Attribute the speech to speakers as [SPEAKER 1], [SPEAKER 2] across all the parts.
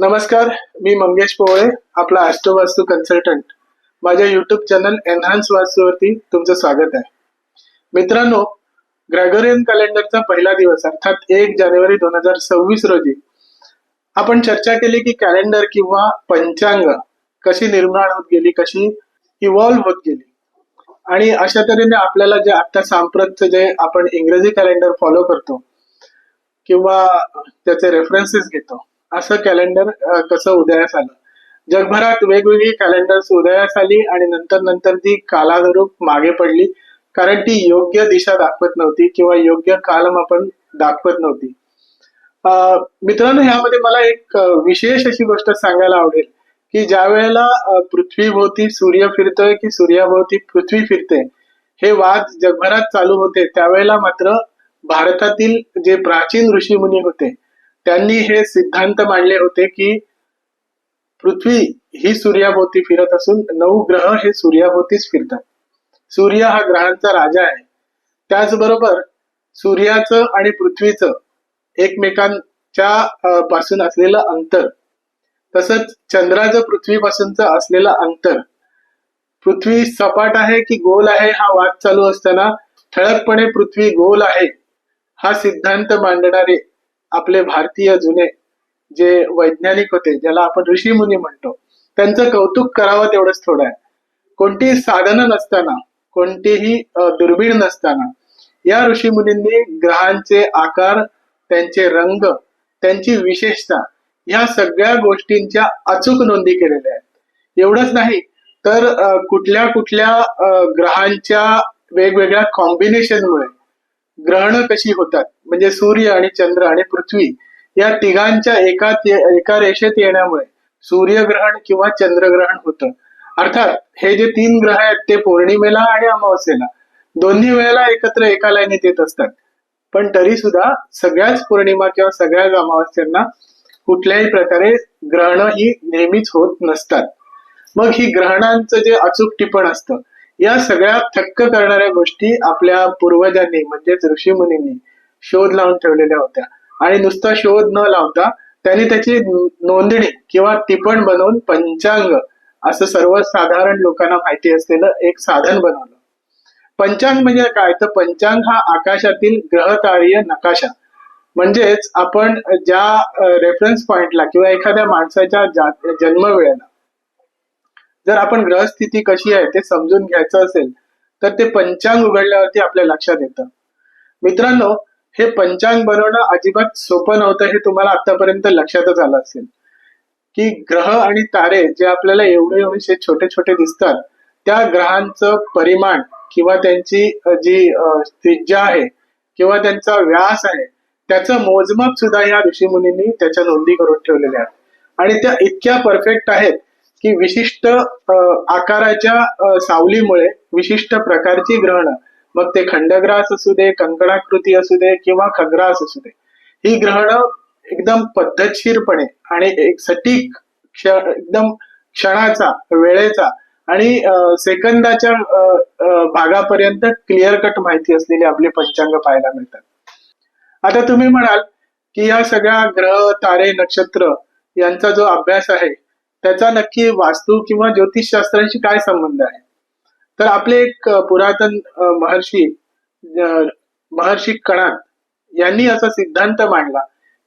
[SPEAKER 1] नमस्कार मी मंगेश पोवळे आपला ॲस्ट्रो वास्तू कन्सल्टंट माझ्या युट्यूब चॅनल एनहान्स वास्तूवरती तुमचं स्वागत आहे. मित्रांनो ग्रॅगोरियन कॅलेंडरचा पहिला दिवस अर्थात एक जानेवारी दोन हजार सव्वीस रोजी आपण चर्चा केली की कॅलेंडर किंवा पंचांग कशी निर्माण होत गेली कशी इव्हॉल्व्ह होत गेली. आणि अशा तऱ्हेने आपल्याला जे आता सांप्रतचं जे आपण इंग्रजी कॅलेंडर फॉलो करतो किंवा त्याचे रेफरन्सेस घेतो असं कॅलेंडर कसं उदयास आलं? जगभरात वेगवेगळी कॅलेंडर्स उदयास आली आणि नंतर नंतर ती कालानुरूप मागे पडली. कारण ती योग्य दिशा दाखवत नव्हती किंवा योग्य कालमापन दाखवत नव्हती. मित्रांनो ह्यामध्ये मला एक विशेष अशी गोष्ट सांगायला आवडेल की ज्या वेळेला पृथ्वीभोवती सूर्य फिरतोय की सूर्याभोवती पृथ्वी फिरते हे वाद जगभरात चालू होते. त्यावेळेला मात्र भारतातील जे प्राचीन ऋषीमुनी होते त्यांनी हे सिद्धांत मांडले होते की पृथ्वी ही सूर्याभोवती फिरत असून नऊ ग्रह हे सूर्याभोवतीच फिरतात. सूर्य हा ग्रहांचा राजा आहे. त्याचबरोबर सूर्याचं आणि पृथ्वीचं एकमेकांच्या पासून असलेलं अंतर तसंच चंद्राचं पृथ्वीपासूनचं असलेलं अंतर. पृथ्वी सपाट आहे की गोल आहे हा वाद चालू असताना ठळकपणे पृथ्वी गोल आहे हा सिद्धांत मांडणारे आपले भारतीय जुने जे वैज्ञानिक होते ज्याला आपण ऋषीमुनी म्हणतो त्यांचं कौतुक करावं तेवढंच थोडं आहे. कोणतीही साधनं नसताना कोणतीही दुर्बीण नसताना या ऋषीमुनींनी ग्रहांचे आकार त्यांचे रंग त्यांची विशेषता ह्या सगळ्या गोष्टींच्या अचूक नोंदी केलेल्या आहेत. एवढंच नाही तर कुठल्या कुठल्या ग्रहांच्या वेगवेगळ्या कॉम्बिनेशनमुळे ग्रहण कशी होतात? म्हणजे सूर्य आणि चंद्र आणि पृथ्वी या तिघांच्या एका एका रेषेत येण्यामुळे सूर्यग्रहण किंवा चंद्रग्रहण होतं. अर्थात हे जे तीन ग्रह आहेत ते पौर्णिमेला आणि अमावस्येला. दोन्ही वेळेला एकत्र एका लाईनीत येत असतात. पण तरी सुद्धा सगळ्याच पौर्णिमा किंवा सगळ्याच अमावस्यांना कुठल्याही प्रकारे ग्रहण ही नेहमीच होत नसतात. मग ही ग्रहणांचं जे अचूक टिपण असतं या सगळ्या थक्क करणाऱ्या गोष्टी आपल्या पूर्वजांनी म्हणजेच ऋषीमुनींनी शोध लावून ठेवलेल्या होत्या. आणि नुसता शोध न लावता त्यांनी त्याची नोंदणी किंवा टिपण बनवून पंचांग असं सर्वसाधारण लोकांना माहिती असलेलं एक साधन बनवलं. पंचांग म्हणजे काय? तर पंचांग हा आकाशातील ग्रहकार्य नकाशा. म्हणजेच आपण ज्या रेफरन्स पॉइंटला किंवा एखाद्या माणसाच्या जा- जन्मवेळेला जर आपण ग्रहस्थिती कशी आहे ते समजून घ्यायचं असेल तर ते पंचांग उघडल्यावरती आपल्या लक्षात येतं. मित्रांनो हे पंचांग बनवणं अजिबात सोपं नव्हतं हे तुम्हाला आतापर्यंत लक्षातच आलं असेल. की ग्रह आणि तारे जे आपल्याला एवढे एवढेसे छोटे छोटे दिसतात त्या ग्रहांचं परिमाण किंवा त्यांची जी त्रिज्या आहे किंवा त्यांचा व्यास आहे त्याचं मोजमाप सुद्धा या ऋषीमुनींनी त्याच्या नोंदी करून ठेवलेल्या आहेत. आणि त्या इतक्या परफेक्ट आहेत की विशिष्ट आकाराच्या सावलीमुळे विशिष्ट प्रकारची ग्रहण. मग ते खंडग्रास असू दे कंकणाकृती असू दे किंवा खग्रास असू दे. ही ग्रहण एकदम पद्धतशीरपणे आणि एक सटीक क्ष एकदम क्षणाचा वेळेचा आणि सेकंदाच्या भागापर्यंत क्लिअर कट माहिती असलेली आपले पंचांग पाहायला मिळतात. आता तुम्ही म्हणाल की या सगळ्या ग्रह तारे नक्षत्र यांचा जो अभ्यास आहे त्याचा नक्की वास्तू किंवा ज्योतिषशास्त्रांशी काय संबंध आहे? तर आपले एक पुरातन महर्षी महर्षी कणाद यांनी असा सिद्धांत मांडला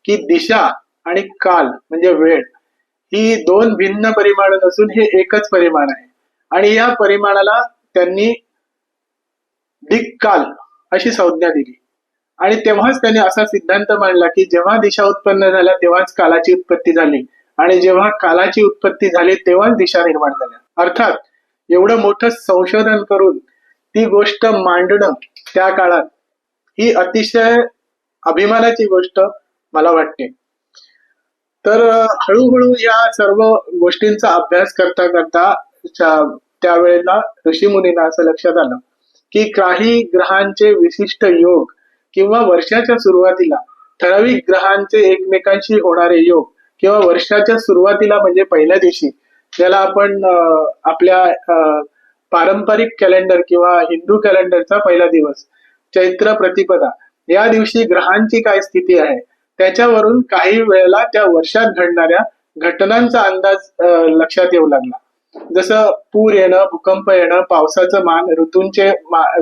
[SPEAKER 1] की दिशा आणि काल म्हणजे वेळ ही दोन भिन्न परिमाण नसून हे एकच परिमाण आहे. आणि या परिमाणाला त्यांनी दिक्काल अशी संज्ञा दिली. आणि तेव्हाच त्यांनी असा सिद्धांत मांडला की जेव्हा दिशा उत्पन्न झाल्या तेव्हाच कालाची उत्पत्ती झाली. आणि जेव्हा कालाची उत्पत्ती झाली तेव्हाच दिशा निर्माण झाल्या. अर्थात एवढं मोठं संशोधन करून ती गोष्ट मांडणं त्या काळात ही अतिशय अभिमानाची गोष्ट मला वाटते. तर हळूहळू या सर्व गोष्टींचा अभ्यास करता करता त्यावेळेला ऋषीमुनींना असं लक्षात आलं की काही ग्रहांचे विशिष्ट योग किंवा वर्षाच्या सुरुवातीला ठराविक ग्रहांचे एकमेकांशी होणारे योग किंवा वर्षाच्या सुरुवातीला म्हणजे पहिल्या दिवशी ज्याला आपण आपल्या पारंपरिक कॅलेंडर किंवा हिंदू कॅलेंडरचा पहिला दिवस चैत्र प्रतिपदा या दिवशी ग्रहांची काय स्थिती आहे? त्याच्यावरून काही वेळेला त्या वर्षात घडणाऱ्या घटनांचा अंदाज लक्षात येऊ लागला. जसं पूर येणं भूकंप येणं पावसाचं मान ऋतूंचे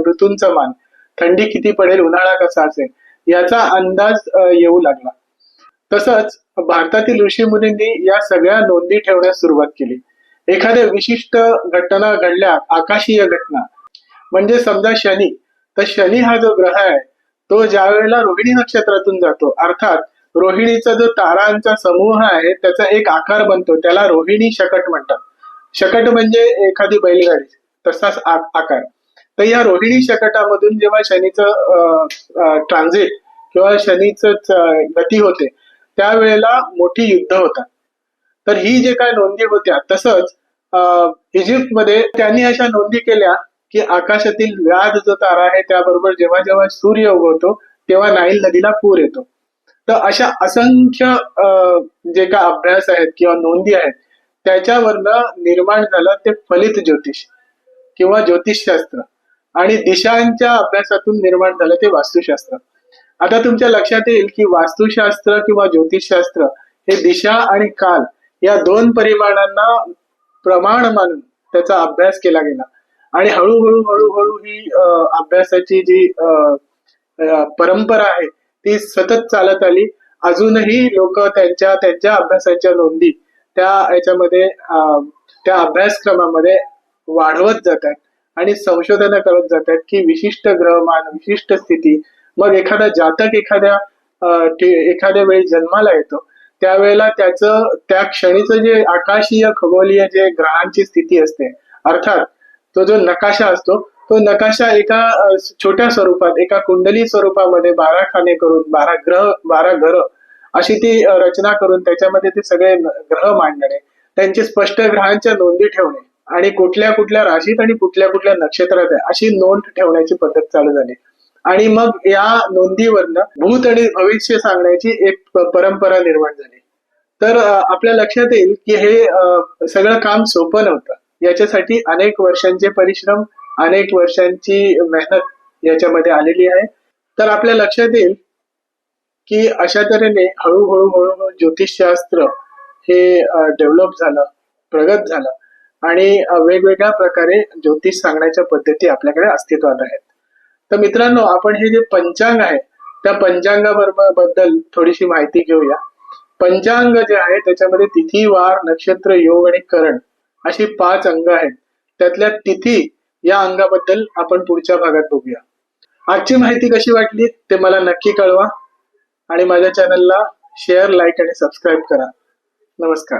[SPEAKER 1] ऋतूंचं मान थंडी किती पडेल उन्हाळा कसा असेल याचा अंदाज येऊ लागला. तसंच भारतातील ऋषी मुनींनी या सगळ्या नोंदी ठेवण्यास सुरुवात केली. एखाद्या विशिष्ट घटना घडल्या आकाशीय घटना म्हणजे समजा शनी तर शनी हा जो ग्रह आहे तो ज्या वेळेला रोहिणी नक्षत्रातून जातो अर्थात रोहिणीचा जो तारांचा समूह आहे त्याचा एक आकार बनतो त्याला रोहिणी शकट म्हणतात. शकट म्हणजे एखादी बैलगाडी तसाच आकार. तर या रोहिणी शकटामधून जेव्हा शनीचं ट्रान्झिट किंवा शनीच गती होते त्यावेळेला मोठी युद्ध होतात. तर ही जे काय नोंदी होत्या तसंच अं, इजिप्तमध्ये त्यांनी अशा नोंदी केल्या की आकाशातील व्याध जो तारा आहे त्याबरोबर जेव्हा जेव्हा सूर्य उगवतो तेव्हा नाईल नदीला पूर येतो. तर अशा असंख्य अं, जे काय अभ्यास आहेत किंवा नोंदी आहेत त्याच्यावरनं निर्माण झालं ते फलित ज्योतिष किंवा ज्योतिषशास्त्र. आणि दिशांच्या अभ्यासातून निर्माण झालं ते वास्तुशास्त्र. आता तुमच्या लक्षात येईल की वास्तुशास्त्र किंवा ज्योतिषशास्त्र हे दिशा आणि काल या दोन परिमाणांना प्रमाण मानून त्याचा अभ्यास केला गेला. आणि हळूहळू हळूहळू ही अभ्यासाची जी अं, परंपरा आहे ती सतत चालत आली. अजूनही लोक त्यांच्या त्यांच्या अभ्यासाच्या नोंदी त्या याच्यामध्ये अं, त्या अभ्यासक्रमामध्ये वाढवत जातात आणि संशोधन करत जातात की विशिष्ट ग्रहमान विशिष्ट स्थिती मग एखादा जातक एखाद्या एखाद्या वेळी जन्माला येतो त्यावेळेला त्याचं त्या क्षणीचं जे आकाशीय खगोलीय जे ग्रहांची स्थिती असते अर्थात तो जो नकाशा असतो तो नकाशा एका छोट्या स्वरूपात एका कुंडली स्वरूपामध्ये बारा खाने करून बारा ग्रह बारा घर अशी ती रचना करून त्याच्यामध्ये ते सगळे ग्रह मांडणे त्यांचे स्पष्ट ग्रहांच्या नोंदी ठेवणे आणि कुठल्या कुठल्या राशीत आणि कुठल्या कुठल्या नक्षत्रात आहे अशी नोंद ठेवण्याची पद्धत चालू झाली. आणि मग या नोंदीवरनं भूत आणि भविष्य सांगण्याची एक परंपरा निर्माण झाली. तर आपल्या लक्षात येईल की हे सगळं काम सोपं नव्हतं. याच्यासाठी अनेक वर्षांचे परिश्रम अनेक वर्षांची मेहनत याच्यामध्ये आलेली आहे. तर आपल्या लक्षात येईल की अशा तऱ्हेने हळूहळू हळूहळू ज्योतिषशास्त्र हे डेव्हलप झालं प्रगत झालं. आणि वेगवेगळ्या प्रकारे ज्योतिष सांगण्याच्या पद्धती आपल्याकडे अस्तित्वात आहेत. तर मित्रांनो आपण हे जे पंचांग आहे त्या पंचांगाबद्दल बद्दल थोडीशी माहिती घेऊया. पंचांग जे आहे त्याच्यामध्ये तिथी वार नक्षत्र योग आणि करण अशी पाच अंग आहेत. त्यातल्या तिथी या अंगाबद्दल आपण पुढच्या भागात बघूया. आजची माहिती कशी वाटली ते मला नक्की कळवा. आणि माझ्या चॅनलला शेअर लाईक आणि सबस्क्राईब करा. नमस्कार.